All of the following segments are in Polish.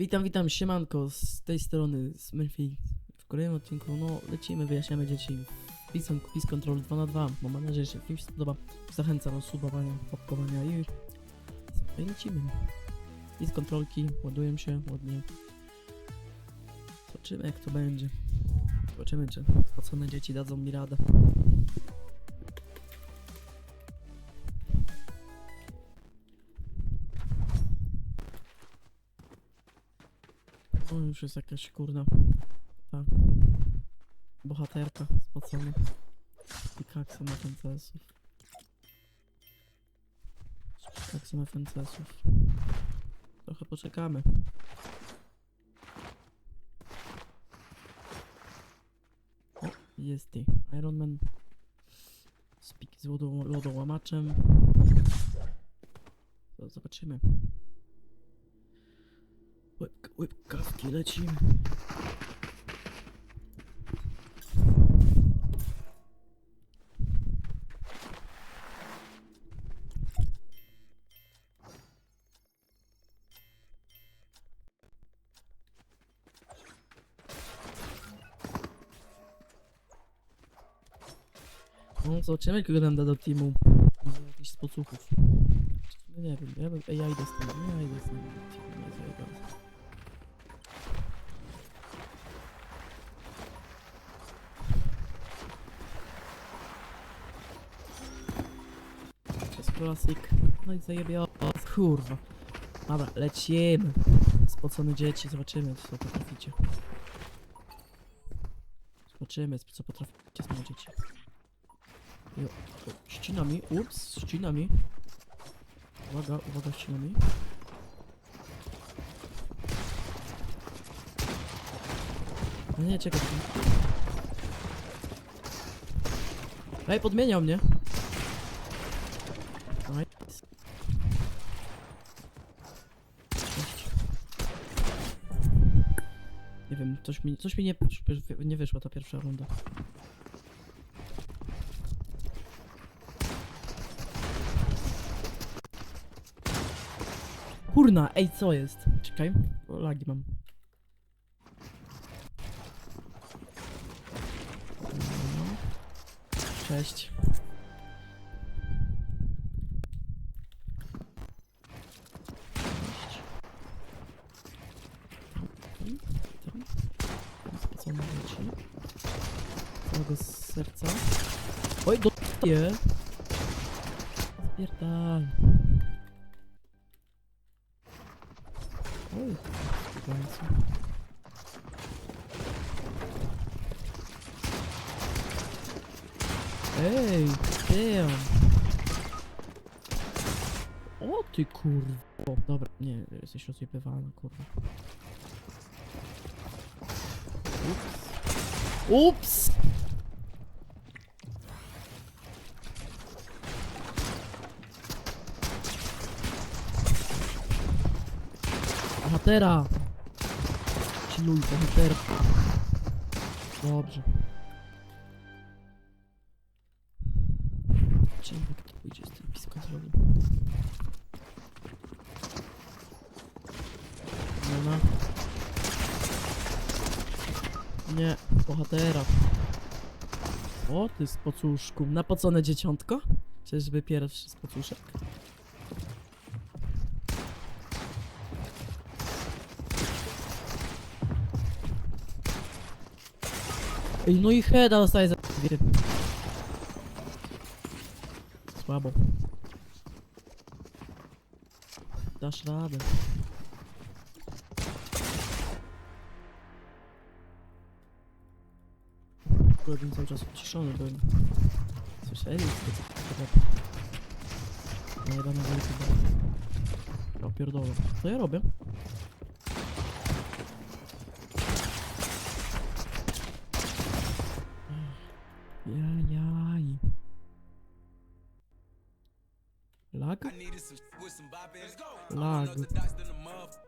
Witam, witam, siemanko, z tej strony Smurfy. W kolejnym odcinku, no, lecimy, wyjaśniamy dzieci w Peace, Peace Control 2 na 2 bo mam nadzieję, że się spodoba. Zachęcam do subowania, łapkowania i... i lecimy. Peace Controlki, ładują się ładnie. Zobaczymy jak to będzie. Zobaczymy, czy spocone dzieci dadzą mi radę. O, już jest jakaś kurna. Ta. Bohaterka spocona. I kaksem FNCS-ów. Z kaksem FNCS-ów. Trochę poczekamy. O, jest ty. Iron Man. Spiki z lodo, lodołamaczem. To zobaczymy. Łebka, łebkawki lecimy. No zobaczymy kogo nam da do teamu. Może jakichś spocuchów. No nie wiem, ja, bym, ja idę z tym, ja idę z tym. Nie zajebałem. To jest klasik. No i zajebie Kurwa. Dobra, lecimy. Spocone dzieci, zobaczymy co potraficie. Zobaczymy co potraficie z dzieci. Jo, o, ścina mi, ups, ścina mi. Uwaga, uwaga, ścina mi. No nie, czekaj. Ej, podmieniał mnie. Nie wiem, coś mi, coś mi nie, nie wyszła ta pierwsza runda. Kurna, ej, co jest? Czekaj, lagi mam. Cześć. Całego serca. Oj, do... Nie. Spierdal. Oj, w. Ej, damn. O ty kurwo. Dobra, nie, jesteś rozjebywana, kurwa. Ups. Ups! Bohatera! Chilluj, bohatera. Dobrze. Jak to pójdzie z tym piskontrolem. Nie ma. Nie, bohatera. O, ty z pocuszku. Napocone dzieciątko? Czyżby pierwszy z pocuszek? Ej, no i heada dostaje za. Słabo. Dasz radę. Bym cały czas uciszony byłem. Słyszeli? Co to No jeba na wielki O pierdolę. Co ja robię? Lag. Unorthodox than the muff.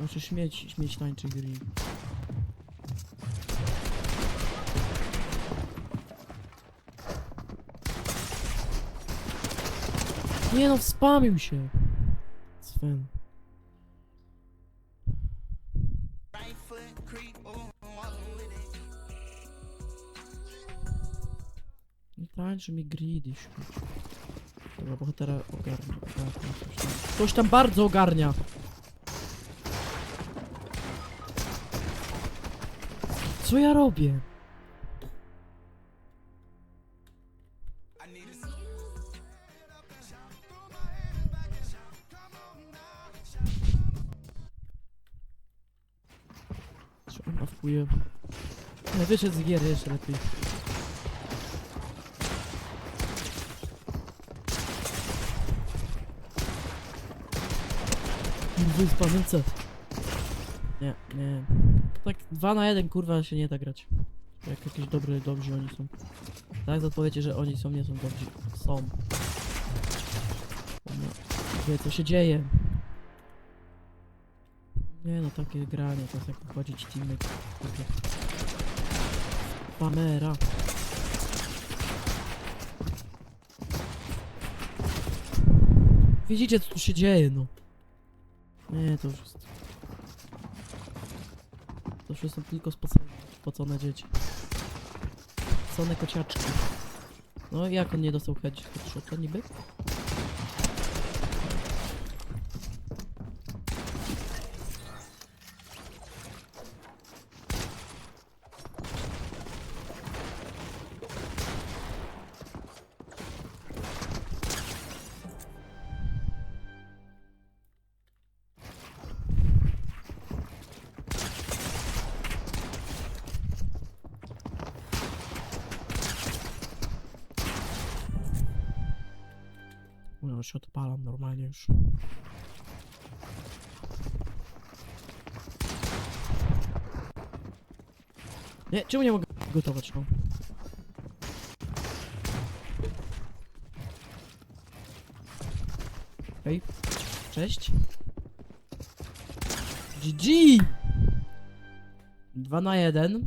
Musisz mieć, mieć tańczy gry. Nie no, wspamił się. Sven. Tańczy mi śmieć. Dobra, bohatera ogarnia. tam. bardzo ogarnia. Co ja robię? Co on awkuje? Nie, wyszedł z gier jeszcze lepiej. Wyspany co? Nie, nie. Tak 2 na 1 kurwa się nie da grać. Jak jakieś dobry, dobrzy oni są. Tak odpowiecie, że oni są, nie są dobrzy. Są. Wie co się dzieje. Nie no, takie granie, to jest jak wychodzić. Takie. Pamera. Widzicie co tu się dzieje, no. Nie, to już jest... To już są tylko spocone, dzieci. Spocone kociaczki. No jak on nie dostał head- headshota niby? No się odpalam normalnie już. Nie, czemu nie mogę gotować, no? Hej, cześć. GG! 2 na 1.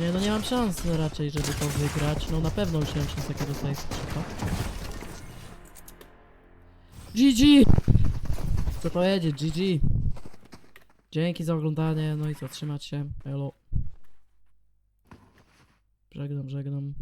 Nie, no nie mam szans raczej, żeby to wygrać. No na pewno już nie mam szans, jakie dostaję skrzypa. GG! Co powiedzieć, GG. Dzięki za oglądanie, no i co, trzymać się. Elo. Żegnam, żegnam.